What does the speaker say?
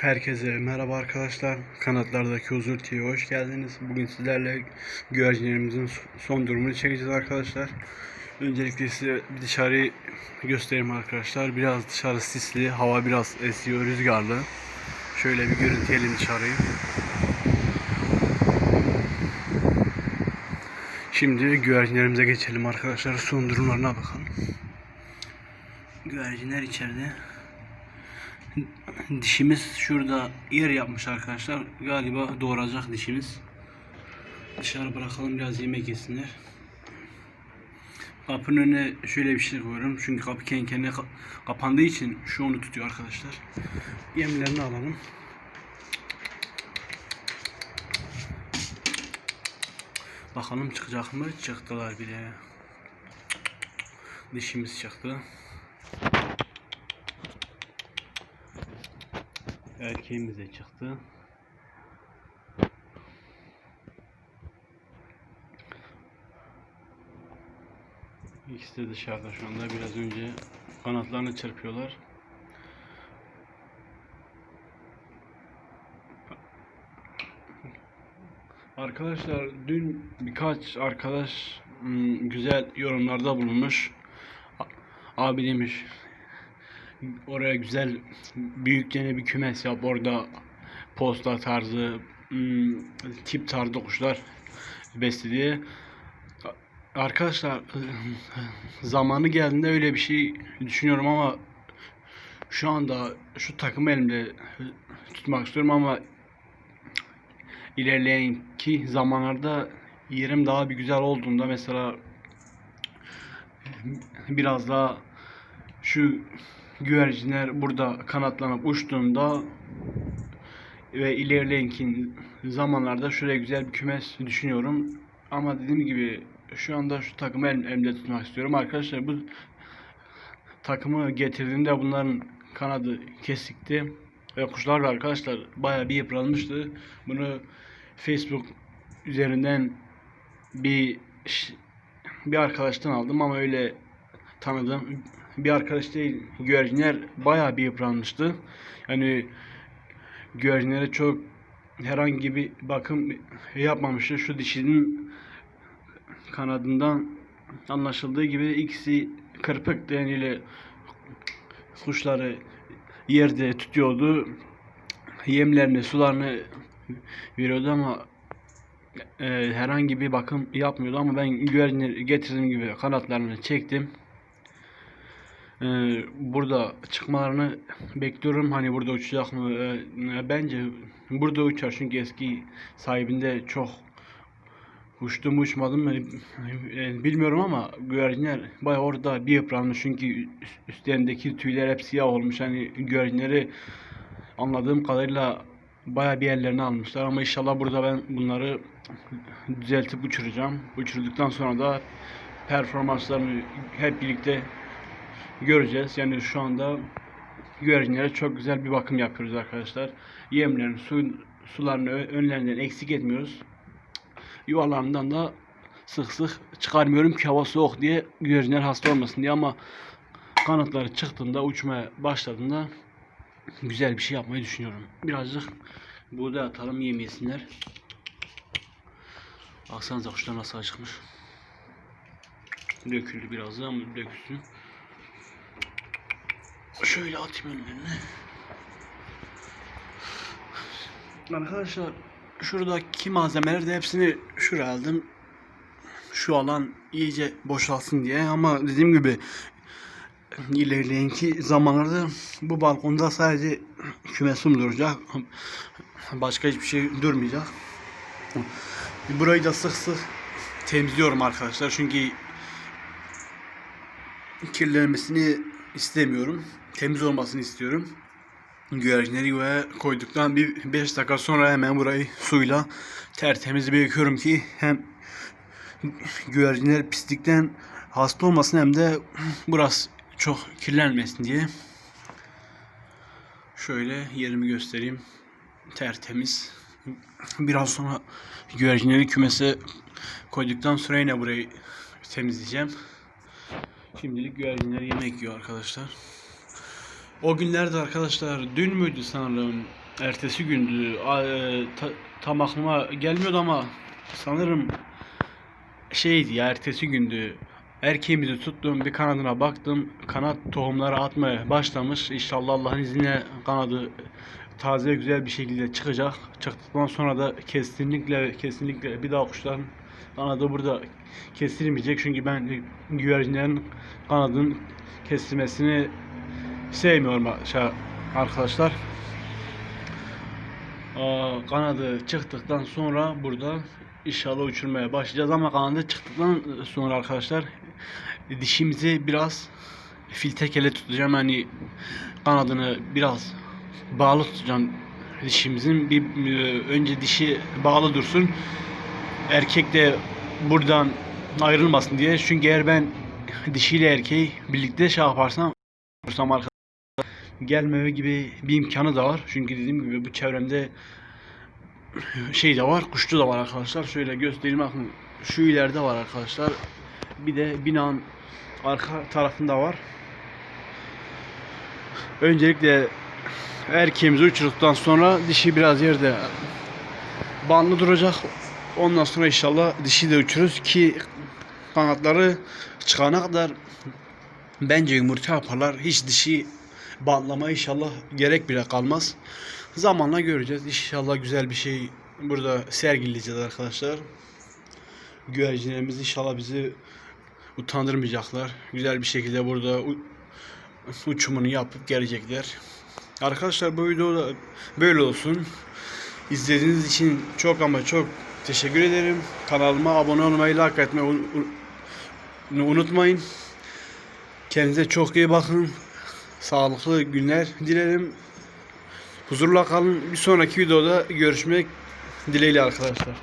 Herkese merhaba arkadaşlar. Kanatlardaki Huzur TV'ye hoş geldiniz. Bugün sizlerle güvercinlerimizin son durumunu çekeceğiz arkadaşlar. Öncelikle size bir dışarıyı göstereyim arkadaşlar. Biraz dışarı sisli, hava biraz esiyor, rüzgarlı. Şöyle bir görüntüleyelim dışarıyı. Şimdi güvercinlerimize geçelim arkadaşlar. Son durumlarına bakalım. Güvercinler içeride. Dişimiz şurada yer yapmış arkadaşlar. Galiba doğuracak dişimiz. Dışarı bırakalım biraz yemek yesinler. Kapının önüne şöyle bir şey koyuyorum. Çünkü kapı kendi kendine ka- kapandığı için şu onu tutuyor arkadaşlar. Yemlerini alalım. Bakalım çıkacak mı? Çıktılar bile. Dişimiz çıktı. Erkeğimiz de çıktı. İkisi de dışarıda şu anda. Biraz önce kanatlarını çırpıyorlar. Arkadaşlar dün birkaç arkadaş hmm, güzel yorumlarda bulunmuş. Abi demiş oraya güzel büyükçe bir kümes yap orada posta tarzı hmm, tip tarzı kuşlar besle diye. Arkadaşlar zamanı geldiğinde öyle bir şey düşünüyorum ama şu anda şu takımı elimde tutmak istiyorum ama ilerleyenki zamanlarda yerim daha bir güzel olduğunda mesela biraz daha şu güvercinler burada kanatlanıp uçtuğunda ve ilerleyenki zamanlarda şuraya güzel bir kümes düşünüyorum. Ama dediğim gibi şu anda şu takımı el- elimde tutmak istiyorum. Arkadaşlar bu takımı getirdiğimde bunların kanadı kesikti. Ve kuşlar da arkadaşlar bayağı bir yıpranmıştı. Bunu Facebook üzerinden bir bir arkadaştan aldım ama öyle tanıdığım bir arkadaş değil. Güvercinler bayağı bir yıpranmıştı. Yani güvercinlere çok herhangi bir bakım yapmamıştı. Şu dişinin kanadından anlaşıldığı gibi ikisi kırpık deniyle kuşları yerde tutuyordu. Yemlerini, sularını veriyordu ama e, herhangi bir bakım yapmıyordu ama ben güvercinleri getirdiğim gibi kanatlarını çektim. E, burada çıkmalarını bekliyorum. Hani burada uçacak mı? E, bence burada uçar çünkü eski sahibinde çok uçtu mu uçmadı mı e, bilmiyorum ama güvercinler bayağı orada bir yıpranmış çünkü üstlerindeki tüyler hep siyah olmuş. Hani güvercinleri anladığım kadarıyla bayağı bir yerlerini almışlar ama inşallah burada ben bunları düzeltip uçuracağım. Uçurduktan sonra da performanslarını hep birlikte göreceğiz. Yani şu anda güvercinlere çok güzel bir bakım yapıyoruz arkadaşlar. Yemlerini, su, sularını önlerinden eksik etmiyoruz. Yuvalarından da sık sık çıkarmıyorum ki hava soğuk diye güvercinler hasta olmasın diye ama kanatları çıktığında uçmaya başladığında güzel bir şey yapmayı düşünüyorum. Birazcık buğday atalım yem yesinler. Baksanıza kuşlar nasıl acıkmış. Döküldü biraz ama dökülsün. Şöyle atayım önlerine. Arkadaşlar şuradaki malzemeleri de hepsini şuraya aldım. Şu alan iyice boşalsın diye ama dediğim gibi ilerleyenki zamanlarda bu balkonda sadece kümesim duracak. Başka hiçbir şey durmayacak. Burayı da sık sık temizliyorum arkadaşlar çünkü kirlenmesini istemiyorum. Temiz olmasını istiyorum. Güvercinleri yuvaya koyduktan bir 5 dakika sonra hemen burayı suyla tertemiz bir yıkıyorum ki hem güvercinler pislikten hasta olmasın hem de burası çok kirlenmesin diye. Şöyle yerimi göstereyim. Tertemiz. Biraz sonra güvercinleri kümese koyduktan sonra yine burayı temizleyeceğim. Şimdilik güvercinler yemek yiyor arkadaşlar. O günlerde arkadaşlar dün müydü sanırım? Ertesi gündü. E, ta- tam aklıma gelmiyordu ama sanırım şeydi ya ertesi gündü. Erkeğimizi tuttum bir kanadına baktım. Kanat tohumları atmaya başlamış. İnşallah Allah'ın izniyle kanadı taze güzel bir şekilde çıkacak. Çıktıktan sonra da kesinlikle kesinlikle bir daha kuşların kanadı burada kesilmeyecek. Çünkü ben güvercinlerin kanadının kesilmesini sevmiyorum şey arkadaşlar. Kanadı çıktıktan sonra burada inşallah uçurmaya başlayacağız ama kanadı çıktıktan sonra arkadaşlar dişimizi biraz filtekele tutacağım yani kanadını biraz bağlı tutacağım dişimizin bir e, önce dişi bağlı dursun erkek de buradan ayrılmasın diye çünkü eğer ben dişiyle erkeği birlikte şey yaparsam yaparsam arkadaşlar gelmeme gibi bir imkanı da var. Çünkü dediğim gibi bu çevremde şey de var, kuşçu da var arkadaşlar. Şöyle göstereyim bakın. Şu ileride var arkadaşlar. Bir de binanın arka tarafında var. Öncelikle erkeğimizi uçurduktan sonra dişi biraz yerde banlı duracak. Ondan sonra inşallah dişi de uçururuz ki kanatları çıkana kadar bence yumurta yaparlar. Hiç dişi bantlama inşallah gerek bile kalmaz. Zamanla göreceğiz. İnşallah güzel bir şey burada sergileyeceğiz arkadaşlar. Güvercinlerimiz inşallah bizi utandırmayacaklar. Güzel bir şekilde burada uçumunu yapıp gelecekler. Arkadaşlar bu video böyle olsun. İzlediğiniz için çok ama çok teşekkür ederim. Kanalıma abone olmayı, like etmeyi un- un- unutmayın. Kendinize çok iyi bakın. Sağlıklı günler dilerim. Huzurla kalın. Bir sonraki videoda görüşmek dileğiyle arkadaşlar.